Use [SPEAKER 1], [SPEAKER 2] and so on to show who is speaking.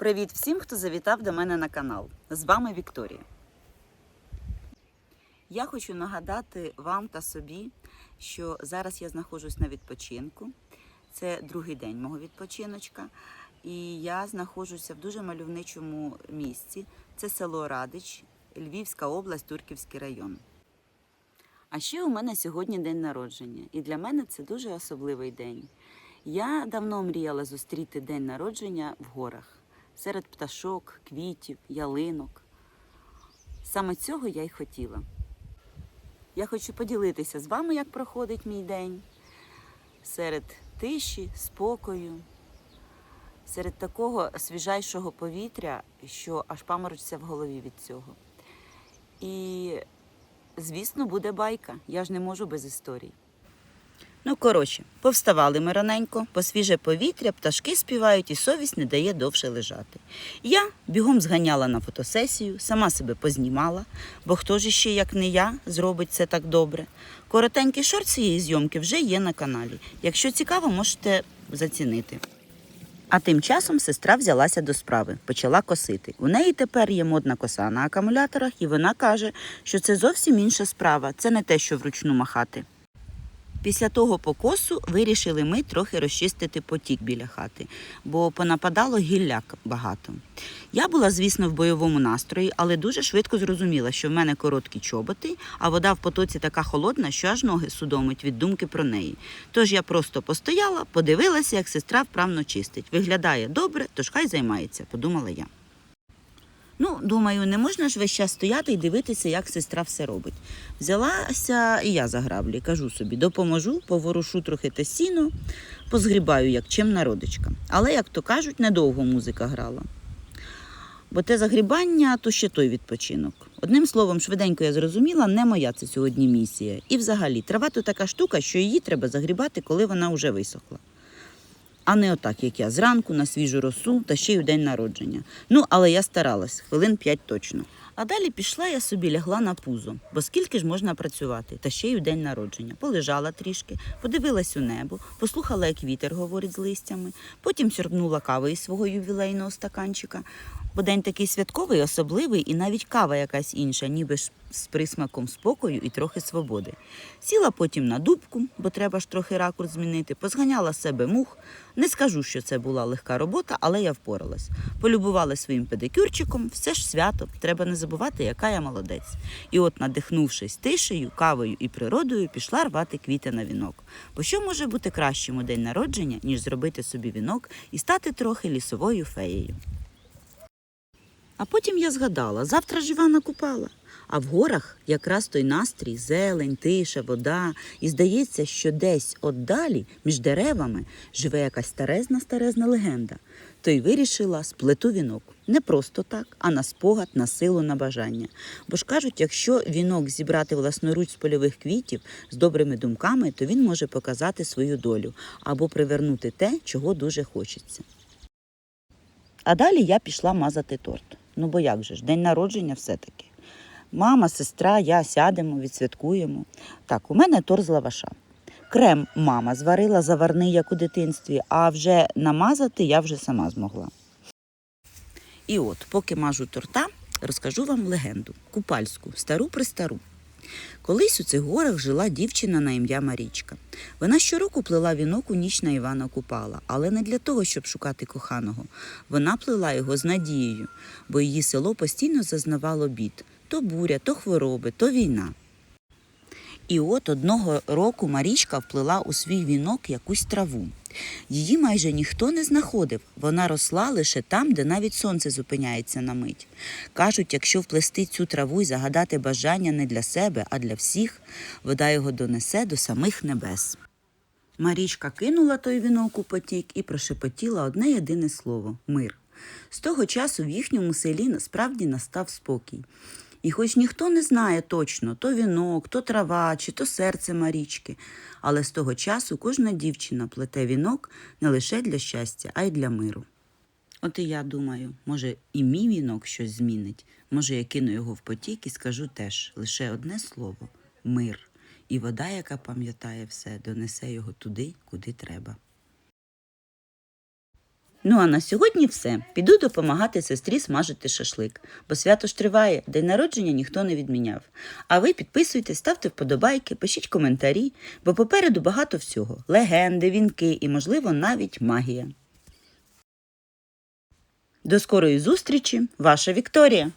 [SPEAKER 1] Привіт всім, хто завітав до мене на канал. З вами Вікторія. Я хочу нагадати вам та собі, що зараз я знаходжусь на відпочинку. Це другий день мого відпочиночка. І я знаходжуся в дуже мальовничому місці. Це село Радич, Львівська область, Турківський район. А ще у мене сьогодні день народження, і для мене це дуже особливий день. Я давно мріяла зустріти день народження в горах серед пташок, квітів, ялинок. Саме цього я й хотіла. Я хочу поділитися з вами, як проходить мій день серед тиші, спокою, серед такого свіжайшого повітря, що аж паморочиться в голові від цього. І, звісно, буде байка. Я ж не можу без історій. Ну, коротше, повставали ми раненько, по свіже повітря, пташки співають і совість не дає довше лежати. Я бігом зганяла на фотосесію, сама себе познімала, бо хто ж іще, як не я, зробить це так добре. Коротенький шорт цієї зйомки вже є на каналі. Якщо цікаво, можете зацінити. А тим часом сестра взялася до справи, почала косити. У неї тепер є модна коса на акумуляторах, і вона каже, що це зовсім інша справа, це не те, що вручну махати. Після того покосу вирішили ми трохи розчистити потік біля хати, бо понападало гілляк багато. Я була, звісно, в бойовому настрої, але дуже швидко зрозуміла, що в мене короткі чоботи, а вода в потоці така холодна, що аж ноги судомить від думки про неї. Тож я просто постояла, подивилася, як сестра вправно чистить. Виглядає добре, тож хай займається, подумала я. Ну, думаю, не можна ж весь час стояти і дивитися, як сестра все робить. Взялася і я за граблі, кажу собі, допоможу, поворушу трохи те сіно, позгрібаю, як чимна родичка. Але, як то кажуть, недовго музика грала. Бо те загрібання то ще той відпочинок. Одним словом, швиденько я зрозуміла, не моя це сьогодні місія. І взагалі, трава то така штука, що її треба загрібати, коли вона вже висохла. А не отак, як я зранку на свіжу росу та ще й у день народження. Ну, але я старалась, хвилин п'ять точно. А далі пішла я собі лягла на пузо, бо скільки ж можна працювати, та ще й у день народження. Полежала трішки, подивилась у небо, послухала, як вітер говорить з листями, потім сьорбнула кави із свого ювілейного стаканчика. Бо день такий святковий, особливий, і навіть кава якась інша, ніби ж з присмаком спокою і трохи свободи. Сіла потім на дубку, бо треба ж трохи ракурс змінити, позганяла себе мух. Не скажу, що це була легка робота, але я впоралась. Полюбувала своїм педикюрчиком, все ж свято, треба не забувати, яка я молодець. І от, надихнувшись тишею, кавою і природою, пішла рвати квіти на вінок. Бо що може бути кращим у день народження, ніж зробити собі вінок і стати трохи лісовою феєю? А потім я згадала, завтра ж Івана Купала. А в горах якраз той настрій, зелень, тиша, вода. І здається, що десь отдалі, між деревами, живе якась старезна старезна легенда. То й вирішила сплету вінок. Не просто так, а на спогад, на силу, на бажання. Бо ж кажуть, якщо вінок зібрати власноруч з польових квітів з добрими думками, то він може показати свою долю або привернути те, чого дуже хочеться. А далі я пішла мазати торт. Ну бо як же ж, день народження все-таки. Мама, сестра, я сядемо, відсвяткуємо. Так, у мене торт з лаваша. Крем мама зварила заварний, як у дитинстві, а вже намазати я вже сама змогла. І от, поки мажу торта, розкажу вам легенду купальську, стару престару. Колись у цих горах жила дівчина на ім'я Марічка. Вона щороку плела вінок у ніч на Івана Купала, але не для того, щоб шукати коханого. Вона плела його з надією, бо її село постійно зазнавало бід то буря, то хвороби, то війна. І от одного року Марічка вплела у свій вінок якусь траву. Її майже ніхто не знаходив. Вона росла лише там, де навіть сонце зупиняється на мить. Кажуть, якщо вплести цю траву і загадати бажання не для себе, а для всіх, вода його донесе до самих небес. Марічка кинула той вінок у потік і прошепотіла одне єдине слово мир. З того часу в їхньому селі насправді настав спокій. І хоч ніхто не знає точно, то вінок, то трава, чи то серце Марічки, але з того часу кожна дівчина плете вінок не лише для щастя, а й для миру. От і я думаю, може, і мій вінок щось змінить, може, я кину його в потік і скажу теж лише одне слово мир. І вода, яка пам'ятає все, донесе його туди, куди треба. Ну а на сьогодні все. Піду допомагати сестрі смажити шашлик, бо свято ж триває, день народження ніхто не відміняв. А ви підписуйтесь, ставте вподобайки, пишіть коментарі, бо попереду багато всього: легенди, вінки і, можливо, навіть магія. До скорої зустрічі, ваша Вікторія!